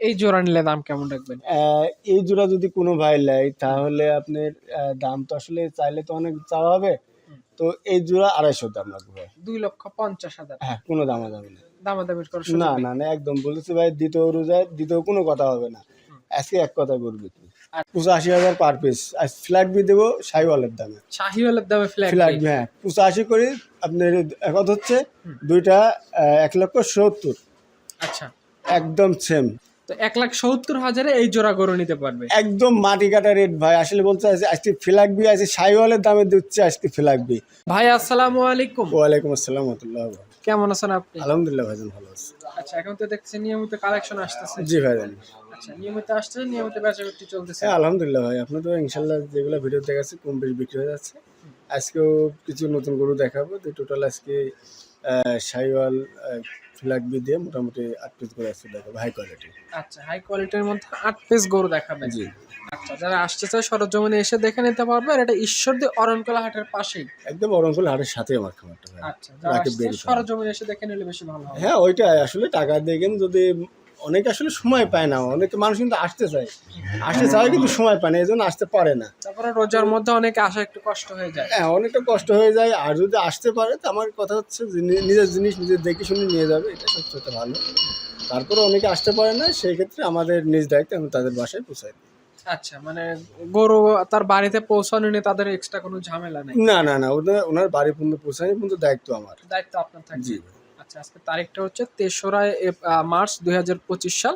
এই জোড়া নিলে দাম কেমন রাখবেন? এই জোড়া যদি কোনো ভাই নেয় তাহলে আপনার দাম তো আসলে চাইলে তো অনেক চাওয়া হবে। তো এই জোড়া আড়াইশো দাম রাখব ভাই। দুই লক্ষ পঞ্চাশ হাজার। হ্যাঁ কোনো নেই। দামাদামি করে না না না একদম বলেছি ভাই দ্বিতীয় রোজায় দ্বিতীয় কোনো কথা হবে না। আজকে এক কথা করবি তুই আর- পঁচাশি হাজার পার পিস আজ ফ্ল্যাগ বি দেবো সাইওয়ালের দামে। শাহিওয়ালের দামে ফ্ল্যাগ বি। হ্যাঁ পঁচাশি করে আপনার এখন হচ্ছে দুইটা এক লক্ষ সত্তর। আচ্ছা। একদম সেম তো এক লাখ সত্তর হাজারে এই জোড়া গরু নিতে পারবে। একদম মাটি কাটা রেট ভাই। আসলে বলতে আছে আজকে ফ্ল্যাগ বি আছে সাইওয়ালের দামে দিচ্ছে আজকে ফ্ল্যাগ বি। ভাই আসসালামু আলাইকুম। ওয়ালাইকুম আসসালাম রহমতুল্লাহ কেমন আছেন আপনি? আলহামদুলিল্লাহ ভাইজান ভালো আছে। আচ্ছা এখন তো দেখছি নিয়মিত কালেকশন আসতেছে। জি ভাইজান আচ্ছা নিয়মিত আসছে নিয়মিত বেচা বিক্রি চলতেছে। হ্যাঁ আলহামদুলিল্লাহ ভাই। আপনার তো ইনশাল্লাহ যেগুলো ভিডিও দেখাচ্ছে কম বেশি বিক্রি হয়ে যাচ্ছে। আজকেও কিছু নতুন গরু দেখাবো। তো টোটাল আজকে সাইওয়াল ফ্ল্যাগ বি দিয়ে মোটামুটি আট পিস গরু আসছে দেখাবো হাই কোয়ালিটি আচ্ছা হাই কোয়ালিটির মধ্যে আট পিস গরু দেখাবে জি। আচ্ছা যারা আসতে চায় সরজমিনে এসে দেখে নিতে পারবে আর এটা ঈশ্বরদী অরণকলা হাটের পাশেই। একদম অরণকলা হাটের সাথে আমার খামারটা আচ্ছা সরজমিনে এসে দেখে নিলে বেশি ভালো হবে। হ্যাঁ ওইটাই আসলে টাকা দেখেন যদি অনেকে আসলে সময় পায় না অনেকে মানুষ কিন্তু আসতে চায়। আসতে চায় কিন্তু সময় পায় না এই জন্য আসতে পারে না। তারপরে রোজার মধ্যে অনেকে আসা একটু কষ্ট হয়ে যায়। হ্যাঁ অনেকটা কষ্ট হয়ে যায় আর যদি আসতে পারে তো আমার কথা হচ্ছে যে নিজের জিনিস নিজে দেখে শুনে নিয়ে যাবে এটা সবচেয়ে ভালো। তারপরে অনেকে আসতে পারে না সেই ক্ষেত্রে আমাদের নিজ দায়িত্বে আমি তাদের বাসায় পৌঁছাই দিই। আচ্ছা মানে গরু তার বাড়িতে পৌঁছানো নিয়ে তাদের এক্সট্রা কোনো ঝামেলা নেই? না না না ওনার ওনার বাড়ি পর্যন্ত পৌঁছানো পর্যন্ত দায়িত্ব আমার। দায়িত্ব আপনার থাকবে জি। আচ্ছা আজকে তারিখটা হচ্ছে তেসরা মার্চ দু হাজার পঁচিশ সাল।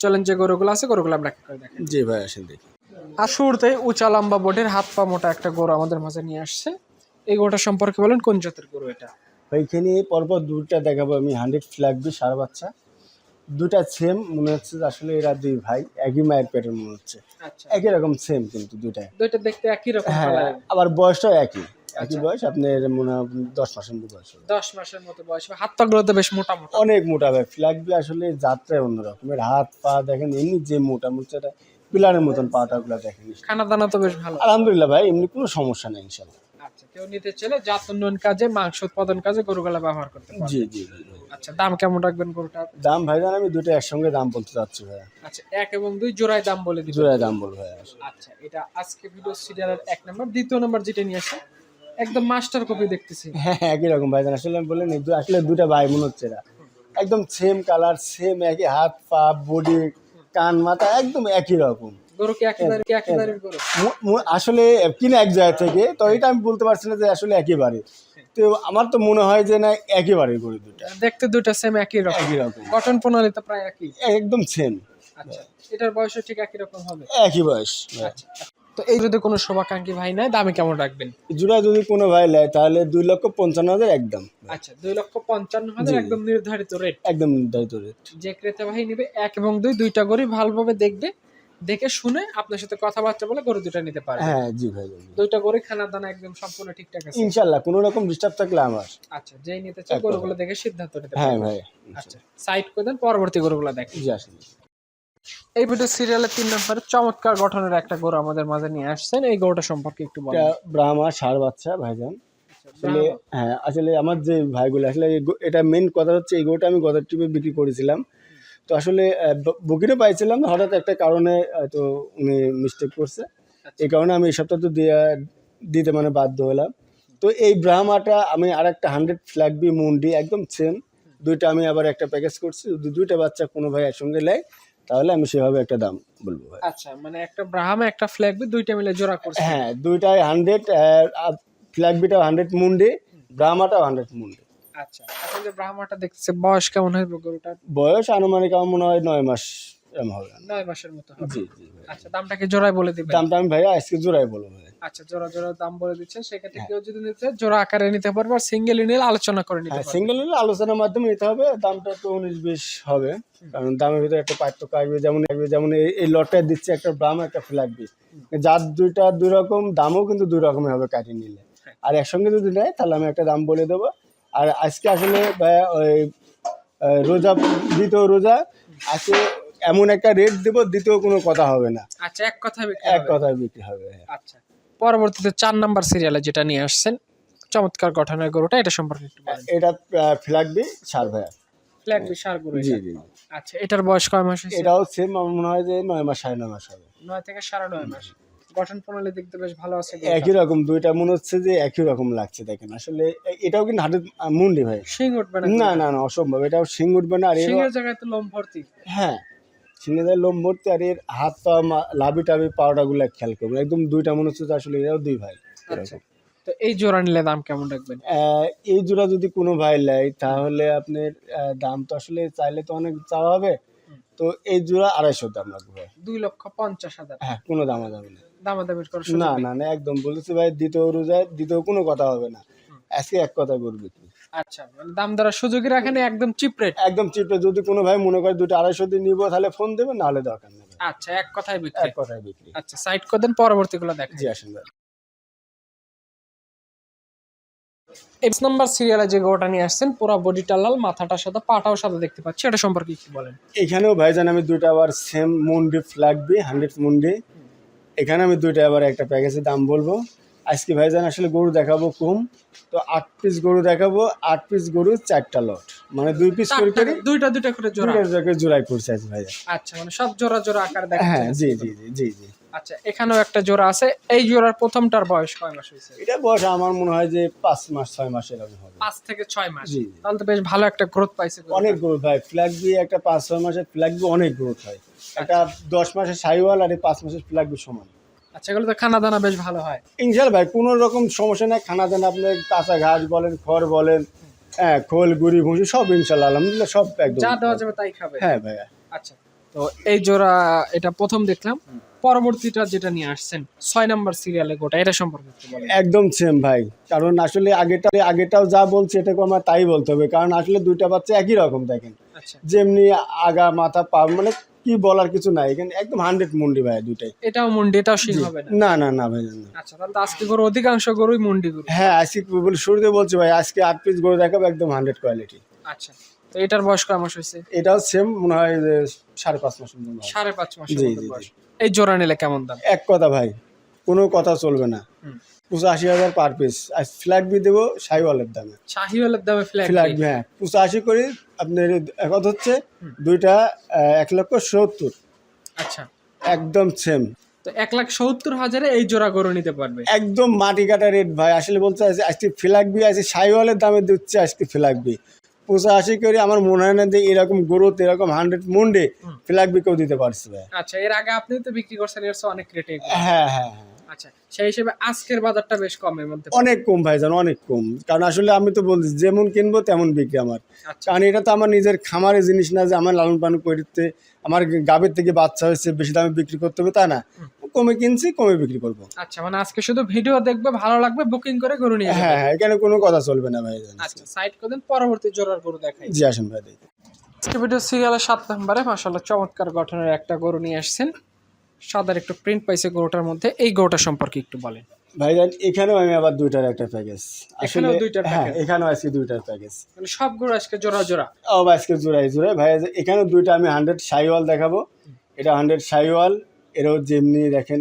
চলেন যে গরুগুলো আছে গরুগুলো আমরা একটা করে দেখেন জি ভাই আসেন দেখি। আর শুরুতেই উঁচা লম্বা বোটের হাত পা মোটা একটা গরু আমাদের মাঝে নিয়ে আসছে। এই গরুটা সম্পর্কে বলেন কোন জাতের গরু এটা? ওইখানে পরপর দুটা দেখাবো আমি হান্ড্রেড ফ্ল্যাগ বি সার বাচ্চা। দুটা সেম মনে হচ্ছে যে আসলে এরা দুই ভাই একই মায়ের পেটের মনে হচ্ছে। আচ্ছা। একই রকম সেম কিন্তু দুটাই দুইটা দেখতে একই রকম হ্যাঁ আবার বয়সটাও একই। একই আচ্ছা। বয়স আপনার মনে হয় দশ মাসের মতো বয়স দশ মাসের মতো বয়স হাত পা গুলো তো বেশ মোটা মোটা। অনেক মোটা ভাই। ফ্ল্যাগ আসলে যাত্রায় অন্যরকমের হাত পা দেখেন এমনি যে মোটা মোটা পিলারের মতন পাটা গুলা দেখেন। খানা দানা তো বেশ ভালো। আলহামদুলিল্লাহ ভাই এমনি কোনো সমস্যা নেই ইনশাল্লাহ আচ্ছা কেউ নিতে চাইলে জাত উন্নয়ন কাজে মাংস উৎপাদন কাজে গরুগুলা ব্যবহার করতে পারে জি জি। আচ্ছা দাম কেমন রাখবেন গরুটা দাম ভাইজান আমি দুটো একসঙ্গে দাম বলতে চাচ্ছি ভাই। আচ্ছা এক এবং দুই জোড়ায় দাম বলে দিবেন। জোড়ায় দাম বলব ভাই। আচ্ছা এটা আজকে ভিডিও সিরিয়ালের এক নম্বর। দ্বিতীয় নম্বর যেটা নিয়ে আসে একদম মাস্টার কপি দেখতেছি। হ্যাঁ একই রকম ভাইজান আসলে আমি বললেন আসলে দুটা ভাই মনে হচ্ছে এরা। একদম সেম কালার সেম একই হাত পা বডি কান মাথা একদম একই রকম। গরু গরু? মু- মু- আসলে কিনে এক জায়গা থেকে তো এটা আমি বলতে পারছি না যে আসলে একেবারে তো আমার তো মনে হয় যে না একেবারে করে দুটা দেখতে দুটো সেম একই রকম। একই রকম। গঠন প্রণালী তো প্রায় একই। একদম সেম আচ্ছা এটার বয়সও ঠিক একই রকম হবে? একই বয়স আচ্ছা। তো এই যদি কোনো শোভাকাঙ্ক্ষী ভাই নাই দামে কেমন রাখবেন? জোড়া যদি কোনো ভাই নেয় তাহলে দুই লক্ষ পঞ্চান্ন হাজার একদম। আচ্ছা দুই লক্ষ পঞ্চান্ন হাজার একদম নির্ধারিত রেট একদম নির্ধারিত রেট যে ক্রেতা ভাই নেবে এক এবং দুই দুইটা গরু ভালোভাবে দেখবে দেখে শুনে আপনার সাথে কথাবার্তা বলে গরু দুটা নিতে পারবে। হ্যাঁ জি ভাই দুইটা গরু খানা দানা একদম সম্পূর্ণ ঠিকঠাক আছে? ইনশাল্লাহ কোনো রকম ডিস্টার্ব থাকলে আমার। আচ্ছা যেই নিতে চাই গরুগুলো দেখে সিদ্ধান্ত নিতে হ্যাঁ ভাই আচ্ছা সাইড করে দেন পরবর্তী গরুগুলো দেখেন। জি আসেন। এই ভিডিও সিরিয়ালের তিন নম্বরে চমৎকার গঠনের একটা গরু আমাদের মাঝে নিয়ে আসছেন। এই গরুটা সম্পর্কে একটু বলেন। ব্রাহ্মা সার বাচ্চা ভাইজান। আসলে হ্যাঁ আসলে আমার যে ভাইগুলো আসলে এটা মেন কথা হচ্ছে এই গরুটা আমি গত ট্রিপে বিক্রি করেছিলাম। তো আসলে বুকিরে পাইছিলাম হঠাৎ একটা কারণে তো উনি মিস্টেক করছে। এই কারণে আমি এই সপ্তাহ তো দিয়ে দিতে মানে বাধ্য হলাম। তো এই ব্রাহ্মাটা আমি আর একটা হান্ড্রেড ফ্ল্যাগ বি মুন্ডি একদম সেম দুইটা আমি আবার একটা প্যাকেজ করছি দুইটা বাচ্চা কোনো ভাই একসঙ্গে নেয়। তাহলে আমি সেভাবে একটা দাম বলব ভাই। আচ্ছা মানে একটা ব্রাহ্মা একটা ফ্ল্যাগ দুইটা মিলে জোড়া করছে। হ্যাঁ দুইটাই হান্ড্রেড ফ্ল্যাগ বিটাও হান্ড্রেড মুন্ডি ব্রাহ্মাটাও হান্ড্রেড মুন্ডি। আচ্ছা এখন যে ব্রাহ্মাটা দেখতেছে বয়স কেমন হবে গরুটার? বয়স আনুমানিক আমার মনে হয় নয় মাস এরম হবে নয় মাসের মতো হবে। জি জি ভাই। আচ্ছা দামটাকে জোড়ায় বলে দিবেন? দামটা আমি আজকে বলব ভাই। আচ্ছা জোড়া জোড়া দাম বলে দিচ্ছেন। সেক্ষেত্রে কেউ যদি নিতে জোড়া আকারে নিতে পারবে আর সিঙ্গেল নিলে আলোচনা করে নিতে হ্যাঁ পারবে। সিঙ্গেল নিলে আলোচনার মাধ্যমে নিতে হবে। দামটা তো উনিশ বিশ হবে। কারণ দামের ভিতরে একটা পার্থক্য আসবে। যেমন আসবে যেমন এই- লটটা দিচ্ছে একটা ব্রাম একটা ফ্ল্যাগ বি যার দুইটা দুই রকম দামও কিন্তু দুই রকমের হবে কাটিয়ে নিলে। আর একসঙ্গে যদি নেয় তাহলে আমি একটা দাম বলে দেবো। আর আজকে আসলে ভাইয়া ওই রোজা দ্বিতীয় রোজা আজকে এমন একটা রেট দেবো দ্বিতীয় কোনো কথা হবে না। আচ্ছা এক কথা এক কথায় বিক্রি হবে আচ্ছা পরবর্তীতে চার নাম্বার সিরিয়ালে যেটা নিয়ে আসছেন চমৎকার গঠনের গরুটা এটা সম্পর্কে একটু বলেন। এটা ফ্ল্যাগ বি সার ভাইয়া। ফ্ল্যাগ বিশাল গরু জি জি। আচ্ছা এটার বয়স কয় মাস হয়েছে? এটাও সেম আমার মনে হয় যে নয় মাস সাড়ে নয় মাস হবে। নয় থেকে সাড়ে নয় মাস। গঠন প্রণালী দেখতে বেশ ভালো আছে একই রকম দুইটা মনে হচ্ছে যে একই রকম লাগছে দেখেন। আসলে এটাও কিন্তু হাটের মুন্ডি ভাই। শিং উঠবে না না না না অসম্ভব। এটাও শিং উঠবে না আর এর শিংয়ের জায়গায় তো লোম ভর্তি। হ্যাঁ। শিঙে যায় লোম ভর্তি আর এর হাত পা লাভি টাবি পাউডারগুলো খেয়াল করবেন। একদম দুইটা মনে হচ্ছে আসলে এরাও দুই ভাই। আচ্ছা। তো এই জোড়া নিলে দাম কেমন রাখবেন? এই জোড়া যদি কোনো ভাই নেয় তাহলে আপনার দাম তো আসলে চাইলে তো অনেক চাওয়া হবে। তো এই জোড়া আড়াইশো দাম লাগবে ভাই। দুই লক্ষ পঞ্চাশ হাজার। হ্যাঁ কোনো দাম দামি না দামাদামি না না না একদম বলেছি ভাই দ্বিতীয় রোজায় দ্বিতীয় কোনো কথা হবে না। আজকে এক কথা করবি আচ্ছা মানে দাম দরের সুযোগই রাখেন একদম চিপ রেট একদম চিপে যদি কোনো ভাই মনে করে দুটো আড়াইশো দিয়ে নিবো তাহলে ফোন দেবে নাহলে দরকার নেই। আচ্ছা এক কথায় বিক্রি। এক কথায় বিক্রি। আচ্ছা সাইড করে দেন পরবর্তীগুলো দেখেন জি আসেন ভাই। এক্স নাম্বার সিরিয়ালে যে গোটা নিয়ে আসছেন পুরো বডিটা লাল মাথাটার সাথে পাটাও সাদা দেখতে পাচ্ছি। এটা সম্পর্কে কি বলেন? এখানেও ভাইজান আমি দুইটা আবার সেম মুন্ডি লাগবে হান্ড্রেড মুন্ডি এখানে আমি দুইটা আবার একটা প্যাকেজের দাম বলব। আজকে ভাইজান আসলে গরু দেখাবো কম তো আট পিস গরু দেখাবো আট পিস গরু চারটা লট। মানে দুই পিস করে করে দুইটা দুইটা করে জোড়া। দুইটা জায়গায় জোড়াই করছে আজ ভাইজান। আচ্ছা মানে সব জোড়া জোড়া আকার দেখা হ্যাঁ জি জি জি জি জি। আচ্ছা এখানেও একটা জোড়া আছে। এই জোড়ার প্রথমটার বয়স কয় মাস হয়েছে? এটা বয়স আমার মনে হয় যে পাঁচ মাস ছয় মাস এরকম হবে। পাঁচ থেকে ছয় মাস। জি। তাহলে তো বেশ ভালো একটা গ্রোথ পাইছে অনেক গ্রোথ হয়। ফ্ল্যাগ দিয়ে একটা পাঁচ ছয় মাসের ফ্ল্যাগ দিয়ে অনেক গ্রোথ হয়। একটা দশ মাসের সাইওয়াল আর পাঁচ মাসের ফ্ল্যাগ সমান। আচ্ছা এগুলো তো খানা দানা বেশ ভালো হয়। ইনশাল ভাই কোনো রকম সমস্যা নাই। খানা দেন আপনি কাঁচা ঘাস বলেন খড় বলেন হ্যাঁ খোল গুড়ি ভুসি সব ইনশাল্লাহ আলহামদুলিল্লাহ সব একদম। যা দেওয়া যাবে তাই খাবে। হ্যাঁ ভাইয়া আচ্ছা তো এই জোড়া এটা প্রথম দেখলাম। পরবর্তীটা যেটা নিয়ে আসছেন ছয় নাম্বার সিরিয়ালে গোটা এটা সম্পর্কে একদম সেম ভাই কারণ আসলে আগেটা আগেটাও যা বলছে এটাকে আমার তাই বলতে হবে কারণ আসলে দুইটা বাচ্চা একই রকম দেখেন। আচ্ছা। যেমনি আগা মাথা পা মানে কি বলার কিছু নাই। এখানে একদম হান্ড্রেড মুন্ডি ভাই দুইটাই। এটাও মুন্ডি এটাও সিং হবে না? না না ভাই আচ্ছা তাহলে আজকে গরু অধিকাংশ গরুই মুন্ডি গরু। হ্যাঁ আজকে বলে শুরুতে বলছি ভাই আজকে আট পিস গরু দেখাবো একদম হান্ড্রেড কোয়ালিটি আচ্ছা তো এটার বয়স কয় মাস হয়েছে? এটাও সেম মনে হয় যে সাড়ে পাঁচ মাসের সাড়ে পাঁচ মাস এই জোড়া নিলে কেমন দাম? এক কথা ভাই কোনো কথা চলবে না। পঁচাশি হাজার পার পিস আর ফ্ল্যাগ বি দেবো সাইওয়ালের দামে। শাহিওয়ালের দামে ফ্ল্যাগ বি? হ্যাঁ পঁচাশি করে আপনার এক হচ্ছে দুইটা এক লক্ষ সত্তর। আচ্ছা। একদম সেম তো এক লাখ সত্তর হাজারে এই জোড়া গরু নিতে পারবে? একদম মাটি কাটা রেট ভাই। আসলে বলতে আছে আজকে ফ্ল্যাগ বি আছে সাইওয়ালের দামে দিচ্ছে আজকে ফ্ল্যাগ বি। পঁচাশি করে আমার মনে হয় না যে এরকম গ্রোথ এরকম হান্ড্রেড মুন্ডে ফ্ল্যাগ কেউ দিতে পারছে ভাই। আচ্ছা এর আগে আপনি তো বিক্রি করছেন এর অনেক রেটে হ্যাঁ হ্যাঁ হ্যাঁ। আচ্ছা সেই হিসেবে আজকের বাজারটা বেশ কমের মধ্যে অনেক কম ভাই জান অনেক কম। কারণ আসলে আমি তো বলছি যেমন কিনবো তেমন বিক্রি আমার। আচ্ছা। কারণ এটা তো আমার নিজের খামারের জিনিস না যে আমার লালন পালন করতে আমার গাবের থেকে বাচ্চা হয়েছে বেশি দামে বিক্রি করতে হবে তা না। কমে কিনছি কমে বিক্রি করব। আচ্ছা মানে আজকে শুধু ভিডিও দেখবে ভালো লাগবে বুকিং করে গরু নিয়ে হ্যাঁ হ্যাঁ এখানে কোনো কথা চলবে না ভাই আচ্ছা সাইড করে দেন পরবর্তী জোড়ার গরু দেখাই। জি আসেন ভাই দেখি। আজকে ভিডিও সিরিয়ালের সাত নম্বরে মাসাল্লাহ চমৎকার গঠনের একটা গরু নিয়ে আসছেন। সাদার একটু প্রিন্ট পাইছে গরুটার মধ্যে এই গরুটা সম্পর্কে একটু বলেন। ভাইজান এখানেও আমি আবার দুইটার একটা প্যাকেজ আসলে হ্যাঁ? এখানেও আজকে দুইটার প্যাকেজ মানে সব গরু আজকে জোড়া জোড়া? ও আজকে জোড়াই জোড়াই। ভাই এখানেও দুইটা আমি হান্ড্রেড সাইওয়াল দেখাবো। এটা হান্ড্রেড সাইওয়াল এরও যেমনি দেখেন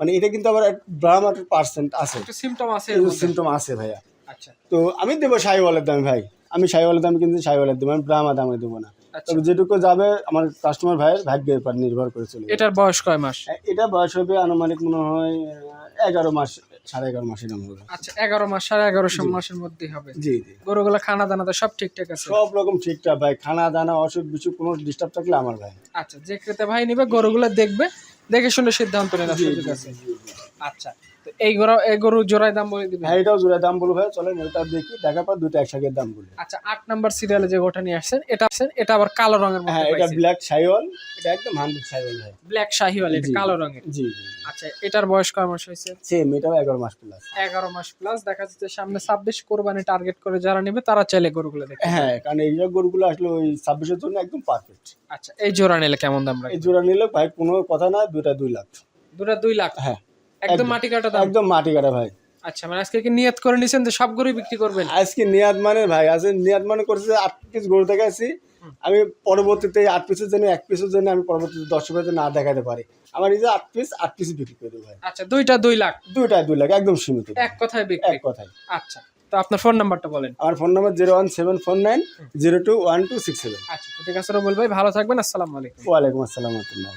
মানে এটা কিন্তু আবার ব্রাহ্মার পার্সেন্ট আছে। একটু সিমটম আছে। সিমটম আছে ভাইয়া। আচ্ছা। তো আমি দেবো সাইওয়ালের দামে ভাই। আমি সাইওয়ালের দাম কিন্তু সাইওয়ালের দেবো আমি ব্রাহ্মা দামে দেবো না। তবে যেটুকু যাবে আমার কাস্টমার ভাইয়ের ভাগ্যের উপর নির্ভর করে চলে এটার বয়স কয় মাস? এটা বয়স হবে আনুমানিক মনে হয় এগারো মাস সাড়ে এগারো মাসের দাম হবে আচ্ছা এগারো মাস সাড়ে এগারোশো মাসের মধ্যেই হবে। জি জি। গরুগুলো খানা দানাতে সব ঠিকঠাক আছে? সব রকম ঠিকঠাক ভাই খানা দানা অসুখ বিসুখ কোনো ডিস্টার্ব থাকলে আমার ভাই। আচ্ছা যে ক্রেতা ভাই নিবে গরুগুলো দেখবে দেখে শুনে সিদ্ধান্ত নেওয়ার সুযোগ আছে। আচ্ছা এই গরু এই গরু জোড়ায় দাম বলে দিবেন? হ্যাঁ এটাও জোড়া দাম বলব ভাই চলেন এটা দেখি দেখার পর দুটো একসাথে দাম বলি। আচ্ছা আট নাম্বার সিরিয়ালে যে গোটা নিয়ে আসছেন এটা আসছেন এটা আবার কালো রঙের হ্যাঁ এটা ব্ল্যাক সাইওয়াল এটা একদম হান্ড্রেড সাইওয়াল ভাই। ব্ল্যাক শাহিওয়াল এটা কালো রঙের। জি আচ্ছা এটার বয়স কয় মাস হয়েছে? সেম এটাও এগারো মাস প্লাস এগারো মাস প্লাস দেখা যাচ্ছে সামনে ছাব্বিশ কোরবানি টার্গেট করে যারা নেবে তারা চাইলে গরুগুলো দেখে হ্যাঁ কারণ এই সব গরুগুলো আসলে ওই ছাব্বিশের জন্য একদম পারফেক্ট আচ্ছা এই জোড়া নিলে কেমন দাম এই জোড়া নিলে ভাই কোনো কথা না দুটা দুই লাখ। দুটা দুই লাখ? হ্যাঁ। একদম। মাটি কাটা দাম। একদম মাটি কাটা ভাই। আচ্ছা মানে আজকে কি নিয়ত করে নিছেন যে সব গরুই বিক্রি করবেন? আজকে নিয়াদ মানে ভাই আজকে নিয়াদ মানে করছে যে আট পিস গরু দেখাচ্ছি আমি পরবর্তীতে আট পিসের জন্য এক পিসের জন্য আমি পরবর্তীতে দশ পিসের না দেখাতে পারি। আমার এই যে আট পিস আট পিস বিক্রি করে দেবো ভাই। আচ্ছা দুইটা দুই লাখ? দুইটা দুই লাখ একদম সীমিত। এক কথায় বিক্রি? এক কথায়। আচ্ছা তো আপনার ফোন নাম্বারটা বলেন। আমার phone number zero one seven four nine zero two one two six seven আচ্ছা ঠিক আছে রবুল ভাই ভালো থাকবেন আসসালামু আলাইকুম। ওয়ালাইকুম আসসালাম রহমতুল্লাহ।